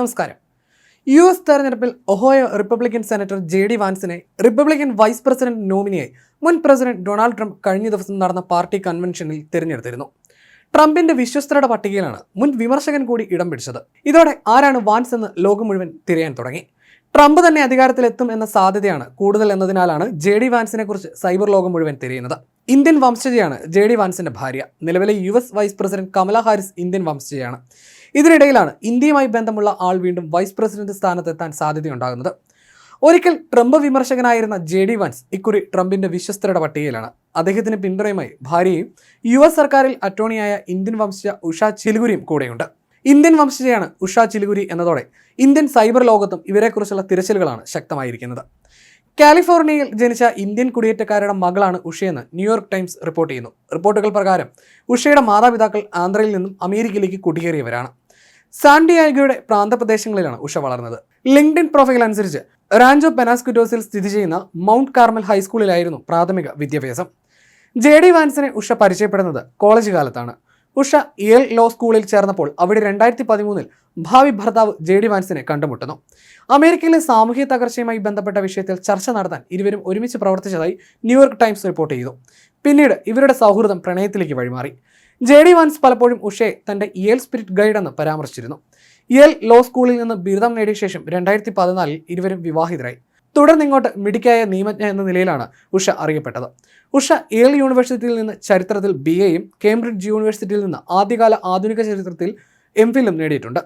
നമസ്കാരം. U S തെരഞ്ഞെടുപ്പിൽ Ohio Republican senator J D വാൻസിനെ Republican vice president നോമിനിയായി മുൻ പ്രസിഡന്റ് ഡൊണാൾഡ് ട്രംപ് കഴിഞ്ഞ ദിവസം നടന്ന പാർട്ടി കൺവെൻഷനിൽ തിരഞ്ഞെടുത്തിരുന്നു. ട്രംപിന്റെ വിശ്വസ്തരുടെ പട്ടികയിലാണ് മുൻ വിമർശകൻ കൂടി ഇടം പിടിച്ചത്. ഇതോടെ ആരാണ് വാൻസ് എന്ന് ലോകം മുഴുവൻ തിരയാൻ തുടങ്ങി. ട്രംപ് തന്നെ അധികാരത്തിലെത്തും എന്ന സാധ്യതയാണ് കൂടുതൽ എന്നതിനാലാണ് ജെ ഡി വാൻസിനെ കുറിച്ച് സൈബർ ലോകം മുഴുവൻ തിരയുന്നത്. ഇന്ത്യൻ വംശജയാണ് ജെ ഡി വാൻസിന്റെ ഭാര്യ. നിലവിലെ U S vice president Kamala Harris Indian വംശജയാണ്. ഇതിനിടയിലാണ് ഇന്ത്യയുമായി ബന്ധമുള്ള ആൾ വീണ്ടും വൈസ് പ്രസിഡന്റ് സ്ഥാനത്തെത്താൻ സാധ്യതയുണ്ടാകുന്നത്. ഒരിക്കൽ ട്രംപ് വിമർശകനായിരുന്ന ജെ ഡി വൻസ് ഇക്കുറി ട്രംപിന്റെ വിശ്വസ്തരുടെ പട്ടികയിലാണ്. അദ്ദേഹത്തിന് പിന്തുണയുമായി ഭാര്യയും യു എസ് സർക്കാരിൽ അറ്റോർണിയായ ഇന്ത്യൻ വംശജ ഉഷ ചിലുകുരിയും കൂടെയുണ്ട്. ഇന്ത്യൻ വംശജയാണ് ഉഷ ചിലുകുരി എന്നതോടെ ഇന്ത്യൻ സൈബർ ലോകത്തും ഇവരെക്കുറിച്ചുള്ള തിരച്ചിലുകളാണ് ശക്തമായിരിക്കുന്നത്. കാലിഫോർണിയയിൽ ജനിച്ച ഇന്ത്യൻ കുടിയേറ്റക്കാരുടെ മകളാണ് ഉഷയെന്ന് ന്യൂയോർക്ക് ടൈംസ് റിപ്പോർട്ട് ചെയ്യുന്നു. റിപ്പോർട്ടുകൾ പ്രകാരം ഉഷയുടെ മാതാപിതാക്കൾ ആന്ധ്രയിൽ നിന്നും അമേരിക്കയിലേക്ക് കുടിയേറിയവരാണ്. സാൻഡിയാഗോയുടെ പ്രാന്തപ്രദേശങ്ങളിലാണ് ഉഷ വളർന്നത്. ലിങ്ക്ഡിൻ പ്രൊഫൈൽ അനുസരിച്ച് റാഞ്ചോ പെനാസ്കുറ്റോസിൽ സ്ഥിതി ചെയ്യുന്ന മൗണ്ട് കാർമൽ ഹൈസ്കൂളിലായിരുന്നു പ്രാഥമിക വിദ്യാഭ്യാസം. ജെ ഡി വാൻസിനെ ഉഷ പരിചയപ്പെടുന്നത് കോളേജ് കാലത്താണ്. ഉഷ യേൽ ലോ സ്കൂളിൽ ചേർന്നപ്പോൾ അവിടെ രണ്ടായിരത്തി പതിമൂന്നിൽ ഭാവി ഭർത്താവ് ജെ ഡി വാൻസിനെ കണ്ടുമുട്ടുന്നു. അമേരിക്കയിലെ സാമൂഹ്യ തകർച്ചയുമായി ബന്ധപ്പെട്ട വിഷയത്തിൽ ചർച്ച നടത്താൻ ഇരുവരും ഒരുമിച്ച് പ്രവർത്തിച്ചതായി ന്യൂയോർക്ക് ടൈംസ് റിപ്പോർട്ട് ചെയ്തു. പിന്നീട് ഇവരുടെ സൗഹൃദം പ്രണയത്തിലേക്ക് വഴിമാറി. ജെ ഡി വൻസ് പലപ്പോഴും ഉഷയെ തന്റെ ഇയൽ സ്പിരിറ്റ് ഗൈഡ് എന്ന് പരാമർശിച്ചിരുന്നു. ഇയൽ ലോ സ്കൂളിൽ നിന്ന് ബിരുദം നേടിയ ശേഷം രണ്ടായിരത്തി പതിനാലിൽ ഇരുവരും വിവാഹിതരായി. തുടർന്ന് ഇങ്ങോട്ട് മിടുക്കായ നിയമജ്ഞ എന്ന നിലയിലാണ് ഉഷ അറിയപ്പെട്ടത്. ഉഷ ഇയൽ യൂണിവേഴ്സിറ്റിയിൽ നിന്ന് ചരിത്രത്തിൽ ബി എയും കേംബ്രിഡ്ജ് യൂണിവേഴ്സിറ്റിയിൽ നിന്ന് ആദ്യകാല ആധുനിക ചരിത്രത്തിൽ എം ഫിലും നേടിയിട്ടുണ്ട്.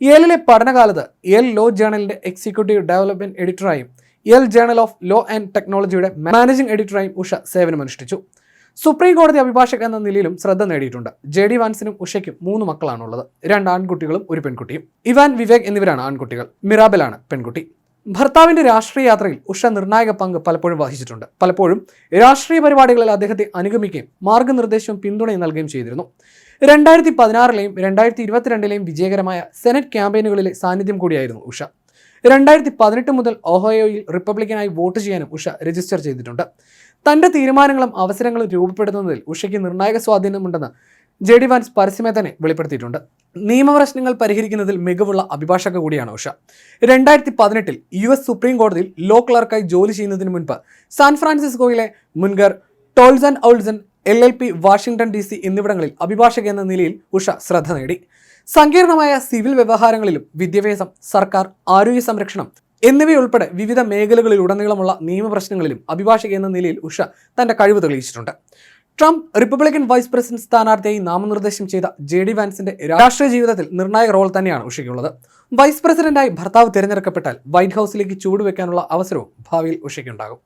ഇയലിലെ പഠനകാലത്ത് ഇയൽ ലോ ജേണലിന്റെ executive development എഡിറ്ററായും Yale journal of law and ടെക്നോളജിയുടെ മാനേജിംഗ് എഡിറ്ററായും ഉഷ സേവനമനുഷ്ഠിച്ചു. സുപ്രീം കോടതി അഭിഭാഷകൻ എന്ന നിലയിലും ശ്രദ്ധ നേടിയിട്ടുണ്ട്. ജെ ഡി വാൻസിനും ഉഷയ്ക്കും മൂന്ന് മക്കളാണുള്ളത്. രണ്ട് ആൺകുട്ടികളും ഒരു പെൺകുട്ടിയും. ഇവാൻ വിവേക് എന്നിവരാണ് ആൺകുട്ടികൾ. മിറാബലാണ് പെൺകുട്ടി. ഭർത്താവിന്റെ രാഷ്ട്രീയ യാത്രയിൽ ഉഷ നിർണായക പങ്ക് പലപ്പോഴും വഹിച്ചിട്ടുണ്ട്. പലപ്പോഴും രാഷ്ട്രീയ പരിപാടികളിൽ അദ്ദേഹത്തെ അനുഗമിക്കുകയും മാർഗനിർദ്ദേശവും പിന്തുണയും നൽകുകയും ചെയ്തിരുന്നു. രണ്ടായിരത്തി പതിനാറിലെയും രണ്ടായിരത്തി ഇരുപത്തിരണ്ടിലെയും വിജയകരമായ സെനറ്റ് ക്യാമ്പയിനുകളിലെ സാന്നിധ്യം കൂടിയായിരുന്നു ഉഷ. രണ്ടായിരത്തി പതിനെട്ട് മുതൽ ഒഹോയോയിൽ റിപ്പബ്ലിക്കനായി വോട്ട് ചെയ്യാനും ഉഷ രജിസ്റ്റർ ചെയ്തിട്ടുണ്ട്. തന്റെ തീരുമാനങ്ങളും അവസരങ്ങളും രൂപപ്പെടുത്തുന്നതിൽ ഉഷയ്ക്ക് നിർണായക സ്വാധീനമുണ്ടെന്ന് ജെ ഡി വാൻസ് പരസ്യമേ തന്നെ വെളിപ്പെടുത്തിയിട്ടുണ്ട്. നിയമപ്രശ്നങ്ങൾ പരിഹരിക്കുന്നതിൽ മികവുള്ള അഭിഭാഷക കൂടിയാണ് ഉഷ. രണ്ടായിരത്തി പതിനെട്ടിൽ യു എസ് സുപ്രീം കോടതിയിൽ ലോ ക്ലർക്കായി ജോലി ചെയ്യുന്നതിന് മുൻപ് San ഫ്രാൻസിസ്കോയിലെ Munger Tolles Olson L L P Washington D C എന്നിവിടങ്ങളിൽ അഭിഭാഷക എന്ന നിലയിൽ ഉഷ ശ്രദ്ധ നേടി. സങ്കീർണമായ സിവിൽ വ്യവഹാരങ്ങളിലും വിദ്യാഭ്യാസം സർക്കാർ ആരോഗ്യ സംരക്ഷണം എന്നിവയുൾപ്പെടെ വിവിധ മേഖലകളിലുടനീളമുള്ള നിയമപ്രശ്നങ്ങളിലും അഭിഭാഷക എന്ന നിലയിൽ ഉഷ തന്റെ കഴിവ് തെളിയിച്ചിട്ടുണ്ട്. ട്രംപ് റിപ്പബ്ലിക്കൻ വൈസ് പ്രസിഡന്റ് സ്ഥാനാർത്ഥിയായി നാമനിർദ്ദേശം ചെയ്ത ജെ ഡി വാൻസിന്റെ രാഷ്ട്രീയ ജീവിതത്തിൽ നിർണായക റോൾ തന്നെയാണ് ഉഷയ്ക്കുള്ളത്. വൈസ് പ്രസിഡന്റായി ഭർത്താവ് തിരഞ്ഞെടുക്കപ്പെട്ടാൽ വൈറ്റ് ഹൗസിലേക്ക് ചൂടുവെക്കാനുള്ള അവസരവും ഭാവിയിൽ ഉഷയ്ക്കുണ്ടാകും.